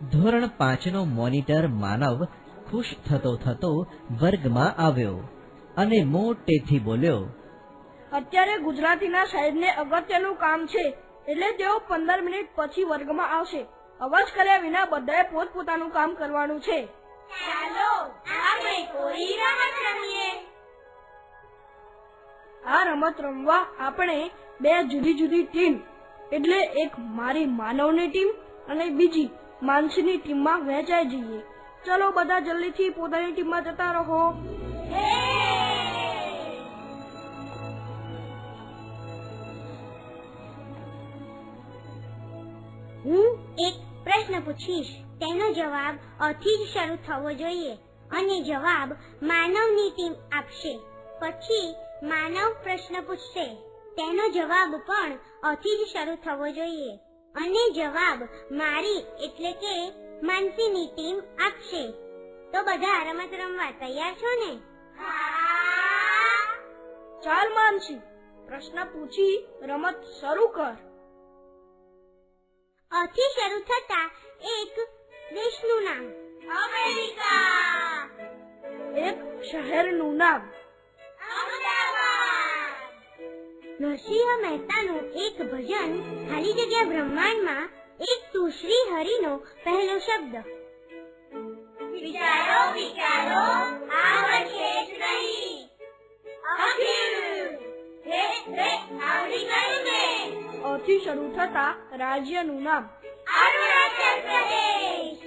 ધોરણ પાંચનો મોનિટર માનવ ખુશ થતો થતો વર્ગમાં આવ્યો અને મોટેથી બોલ્યો, અત્યારે ગુજરાતીના સાહેબને અગત્યનું કામ છે, એટલે તેઓ પંદર મિનિટ પછી વર્ગમાં આવશે. અવાજ કર્યા વિના બધાએ પોતપોતાનું કામ કરવાનું છે. ચાલો, આપણે કોઈ રમત રમીએ. આ રમત રમવા આપણે બે જુદી જુદી ટીમ, એટલે એક મારી માનવની ટીમ અને બીજી માનસીની ટીમમાં વહેંચાઈ જઈએ. ચલો બધા જલ્દીથી પોતાની ટીમમાં જતા રહો. હું એક પ્રશ્ન પૂછીશ. તેનો જવાબ અથી જ શરૂ થવો જોઈએ અને જવાબ માનવની ટીમ આપશે. પછી માનવ પ્રશ્ન પૂછશે. તેનો જવાબ પણ અથી જ શરૂ થવો જોઈએ. અને જવાબ મારી એટલે કે માનસીની ટીમ આપશે. તો બધા રમત રમવા તૈયાર છો ને? ચાલ માનસી પ્રશ્ન પૂછી રમત શરૂ કર. અથી શરૂ થતા એક દેશનું નામ. અમેરિકા. એક શહેરનું નામ. નરસિંહ મહેતાનું એક ભજન ખાલી જગ્યા બ્રહ્માંડમાં એક તું શ્રી હરિનો પહેલો શબ્દ. વિચારો નહીં. અથી શરૂ થતા રાજ્યનું નામ. અરુણાચલ પ્રદેશ.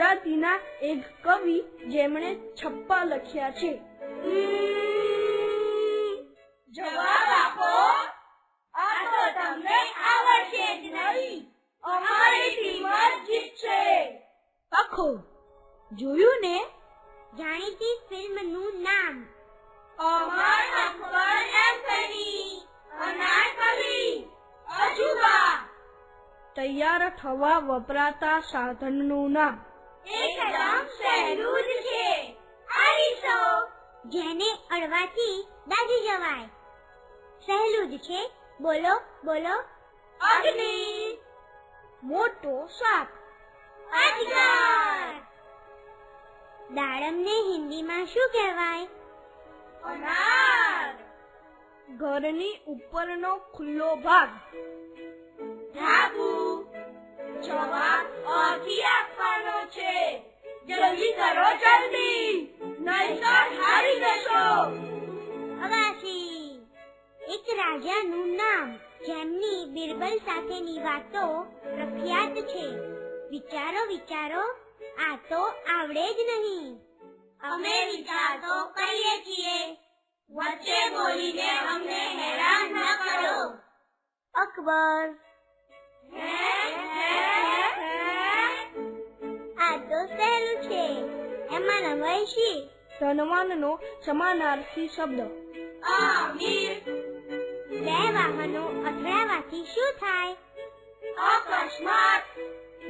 ગુજરાતીના એક કવિ જેમણે છપ્પા લખ્યા છે. જવાબ આપો. આ તો તમને આવડશે જ નહીં. અમારી ટીમ જીતશે. આખો જોયું ને? જાણીતી ફિલ્મનું નામ. અમર અકબર એન્થની અનારકલી અજુબા. તૈયાર થવા વપરાતા સાધનનું નામ. એકદમ સહેલું જ છે. આરીસો જેને અડવાથી દાજી જવાય. સહેલું જ છે. બોલો બોલો. અગ્નિ. મોટો સાપ અજગર. દાડમને હિન્દીમાં શું કહેવાય? અનાર. ઘરની ઉપરનો ખુલ્લો ભાગ. ધાબુ. જવાબ અથી આપવાનો છે. જલ્દી કરો જલ્દી નહીતર હારી જશો. અગાસી એક રાજાનું નામ જેમની બિરબલ સાથેની વાતો પ્રખ્યાત છે. વિચારો વિચારો આ તો આવડે જ નહીં. અમે વિચાર તો કરીએ છીએ. વચ્ચે બોલીને અમને હેરાન ન કરો. અકબર. આ એમાં રમાય છે ધનવાનનો સમાનાર્થી શબ્દ. આમીર બે વાહનો અથડાવાથી શું થાય? અકસ્માત.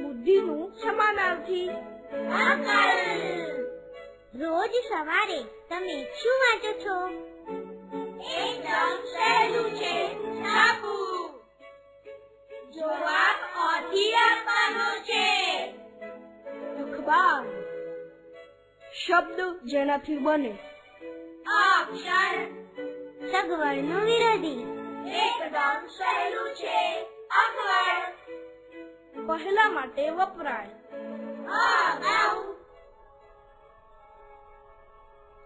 બુદ્ધિનું સમાનાર્થી. અકલ. રોજ સવારે તમે શું વાંચો છો? એકદમ સહેલું છે છાપુ જવાબ શબ્દ જેનાથી બને. અક્ષર સગવડનું વિરોધી. એકદમ સહેલું છે. અગવડ પહેલા માટે વપરાય.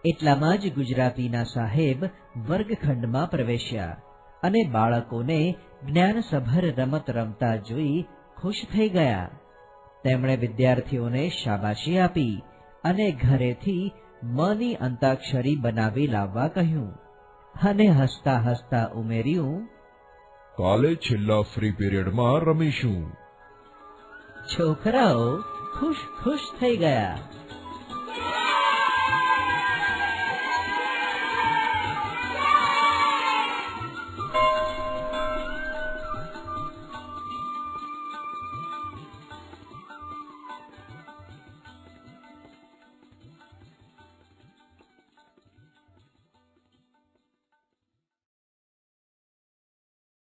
એટલામાં જ ગુજરાતીના સાહેબ વર્ગખંડમાં પ્રવેશ્યા અને બાળકોને જ્ઞાનસભર રમત રમતા જોઈ ખુશ થઈ ગયા. તેમણે વિદ્યાર્થીઓને શાબાશી આપી. અને ઘરેથી મની અંતાક્ષરી બનાવી લાવવા કહ્યું. અને હસતા હસતા ઉમેર્યું કાલે છેલ્લા ફ્રી પીરિયડમાં રમીશું. છોકરાઓ ખુશ ખુશ થઈ ગયા.